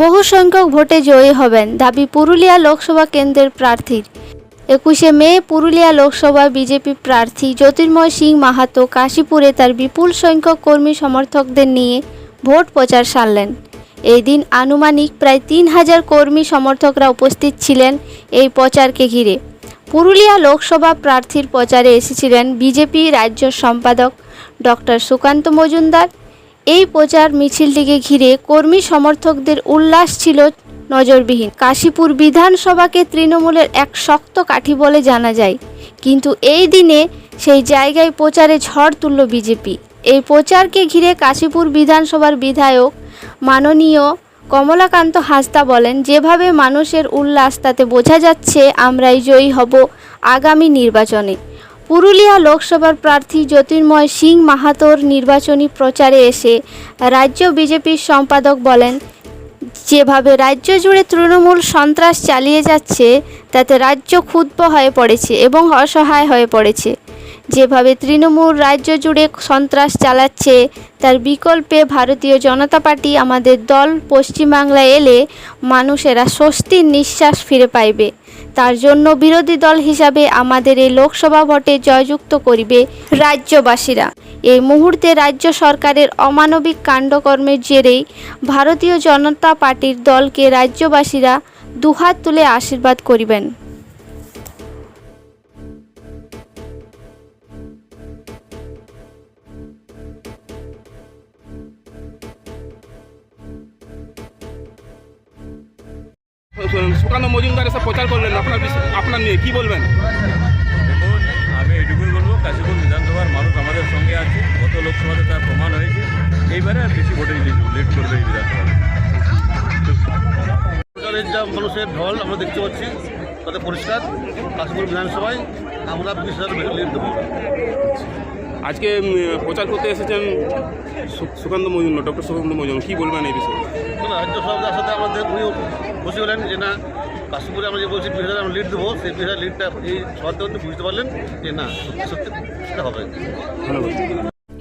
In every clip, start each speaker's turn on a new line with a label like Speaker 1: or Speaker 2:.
Speaker 1: বহু সংখ্যক ভোটে জয়ী হবেন দাবি পুরুলিয়া লোকসভা কেন্দ্রের প্রার্থীর। একুশে মে পুরুলিয়া লোকসভা বিজেপি প্রার্থী জ্যোতির্ময় সিং মাহাতো কাশীপুরে তার বিপুল সংখ্যক কর্মী সমর্থকদের নিয়ে ভোট প্রচার সারলেন। এই দিন আনুমানিক প্রায় তিন হাজার কর্মী সমর্থকরা উপস্থিত ছিলেন এই প্রচারকে ঘিরে। পুরুলিয়া লোকসভা প্রার্থীর প্রচারে এসেছিলেন বিজেপি রাজ্য সম্পাদক ডক্টর সুকান্ত মজুমদার। এই প্রচার মিছিলটিকে ঘিরে কর্মী সমর্থকদের উল্লাস ছিল নজরবিহীন। কাশীপুর বিধানসভাকে তৃণমূলের এক শক্ত কাঠি বলে জানা যায়। কিন্তু এই দিনে সেই জায়গায় প্রচারে ঝড় তুলল বিজেপি। এই প্রচারকে ঘিরে কাশীপুর বিধানসভার বিধায়ক মাননীয় কমলাকান্ত হাসদা বলেন, যেভাবে মানুষের উল্লাস, তাতে বোঝা যাচ্ছে আমরাই জয়ী হব আগামী নির্বাচনে। পুরুলিয়া লোকসভার প্রার্থী জ্যোতির্ময় সিং মাহাতোর নির্বাচনী প্রচারে এসে রাজ্য বিজেপির সম্পাদক বলেন, যেভাবে রাজ্য জুড়ে তৃণমূল সন্ত্রাস চালিয়ে যাচ্ছে, তাতে রাজ্য ক্ষুব্ধ হয়ে পড়েছে এবং অসহায় হয়ে পড়েছে। যেভাবে তৃণমূল রাজ্য জুড়ে সন্ত্রাস চালাচ্ছে, তার বিকল্পে ভারতীয় জনতা পার্টি আমাদের দল পশ্চিমবাংলায় এলে মানুষেরা স্বস্তির নিঃশ্বাস ফিরে পাইবে। তার জন্য বিরোধী দল হিসাবে আমাদের এই লোকসভা ভোটে জয়যুক্ত করিবে রাজ্যবাসীরা। এই মুহূর্তে রাজ্য সরকারের অমানবিক কাণ্ডকর্মের জেরেই ভারতীয় জনতা পার্টির দলকে রাজ্যবাসীরা দুহাত তুলে আশীর্বাদ করিবেন।
Speaker 2: সুকান্ত মজুমদার এসে প্রচার করলেন আপনার আপনার নিয়ে কি বলবেন?
Speaker 3: দেখুন আমি এটুকুই বলব কাশীপুর বিধানসভার মানুষ আমাদের সঙ্গে আছে গত লোকসভাতে তার প্রমাণ হয়েছে। এইবারে আর বেশি ভোটে লিড করবে এই বিধানসভা
Speaker 4: সরকারের যা মানুষের ঢল আমরা দেখতে পাচ্ছি তাতে পরিষ্কার। কাশীপুর বিধানসভায় আমরা বিশ হাজার লিড দেবো।
Speaker 2: আজকে প্রচার করতে এসেছেন সুকান্ত মজুমদার ডক্টর সুকান্ত মজুমদার কী বলবেন এই বিষয়ে?
Speaker 4: রাজ্য সরকারের সাথে আমাদের খুশি হলেন যে না, কাশীপুরে আমরা যে বলছি বিশ আমরা লিড দেবো, সেই বিশ লিডটা এই সরকার মধ্যে বুঝতে পারলেন যে না, সত্যি সত্যি সেটা হবে।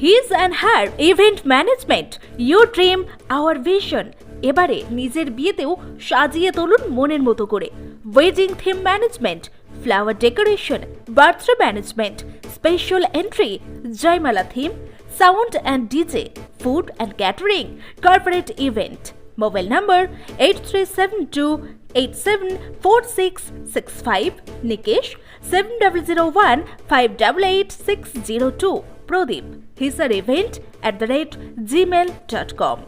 Speaker 5: His and her event management your dream our vision এবারে নিজের বিয়েতেও সাজিয়ে তুলুন মনের মতো করে। Wedding theme management flower decoration birthday management special entry jaimala theme sound and DJ food and catering corporate event mobile number 8372874665 nikesh 7001588602 pradeep. His event at the rate gmail.com